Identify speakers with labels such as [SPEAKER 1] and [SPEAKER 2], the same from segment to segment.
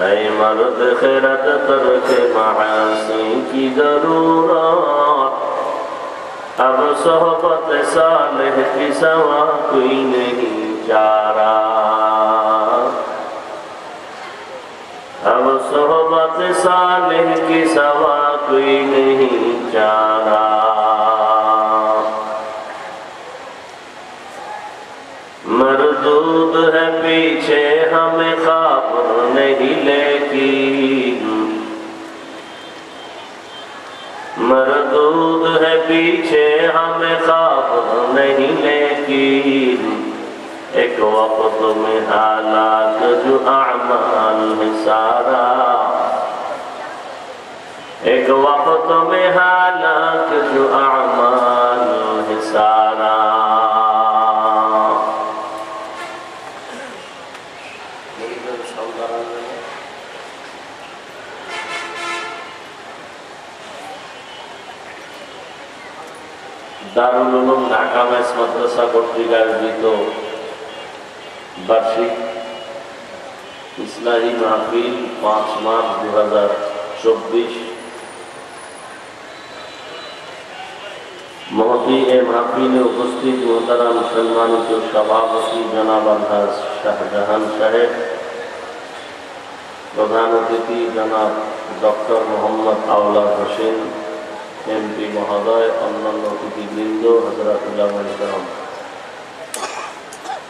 [SPEAKER 1] اے مرد خیرت ترک محاسی کی ضرورت اب صحبت صالح کی سوا کوئی نہیں چارہ اب صحبت صالح کی سوا کوئی نہیں چارہ مردود ہے پیچھے ہمیں مردود ہے پیچھے ہمیں خواب نہیں لیکن۔ ایک وقت میں حالات جو اعمال ہے سارا۔ ایک وقت میں حالات جو اعمال দারুল উলুম ঢাকা মেস মাদ্রাসা কর্তৃক আয়োজিত বার্ষিক ইসলাহী মাহফিল পাঁচ মার্চ দু হাজার চব্বিশ। মহতি এ মাহফিলে উপস্থিত মোহতারাম সম্মানিত সভাপতি জনাব আলহাজ শাহজাহান সাহেব, প্রধান অতিথি জনাব ডক্টর মোহাম্মদ আউলা হোসেন এমপি মহোদয় অন্যান্য অতিথিবৃন্দ হজরত উলামাইকরম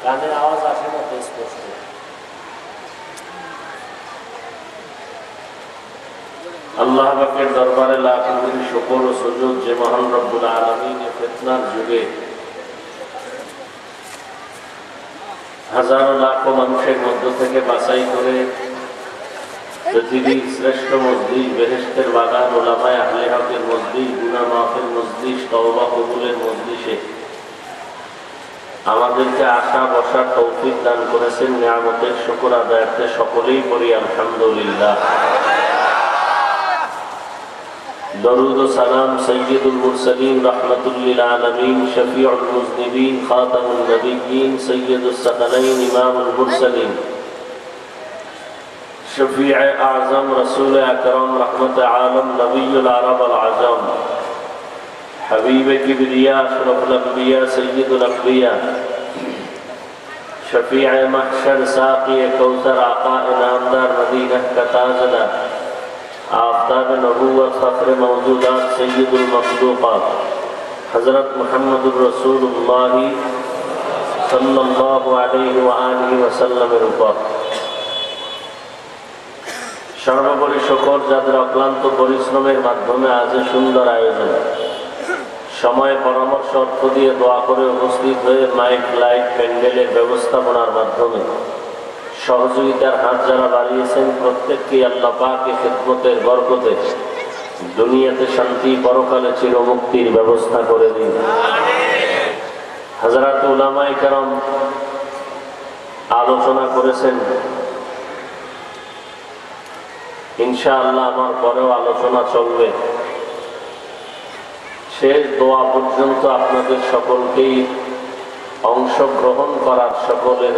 [SPEAKER 2] গানের আওয়াজ আসে না তো স্পষ্ট?
[SPEAKER 1] আল্লাহ পাকের দরবারে লাখ শুকর ও সুযোগ যে মহান রব্বুল আলমিন ফেতনার যুগে হাজারো লাখো মানুষের মধ্য থেকে বাছাই করে পৃথিবীর শ্রেষ্ঠ মসজিদ বেহেস্তের বাগান, ওলামায় আহলে হকের মসজিদ গুনা মাফের মসজিদ, তওবা কবুলের মসজিষে আমাদেরকে আশা বসা তৌফিক দান করেছেন, নিয়ামতের শুকর আদায়াতে সকলেই করি আলহামদুলিল্লাহ। দরুদ ও সালাম সৈয়দুল মুরসালিন, রহমতুল্লিল আলমিন, শফিউল মুজনিবিন খাতামুল নবীন সৈয়দুল সাকালাইন ইমামুল মুরসালিন। شفیع اعظم رسول اکرم رحمت عالم نبی العرب العظم. حبیب کبریا، شرف الانبیاء، سید الانبیاء. شفیع محشر، ساقی کوثر، آقا انعامدار، مدینہ کا تاجدہ آفتاب نبوت، فخر موجودات، سید المخلوقات حضرت محمد الرسول اللہ صلی اللہ علیہ وآلہ وسلم رفاق সর্বোপরি সকল যাদের অক্লান্ত পরিশ্রমের মাধ্যমে আজ সুন্দর আয়োজন। সময় পরামর্শ, অর্থ দিয়ে দোয়া করে উপস্থিত হয়ে মাইক, লাইট, প্যান্ডেলের ব্যবস্থাপনার মাধ্যমে সহযোগিতার হাত যারা বাড়িয়েছেন প্রত্যেককে আল্লাহ পাকে খেদমতের বরকতে দুনিয়াতে শান্তি, পরকালে চিরমুক্তির ব্যবস্থা করে দিন। হাজারাত উলামাই কারম আলোচনা করেছেন ইনশাআল্লাহ আমার পরেও আলোচনা চলবে। শেষ দোয়া পর্যন্ত আপনাদের সকলকেই অংশগ্রহণ করার সকলের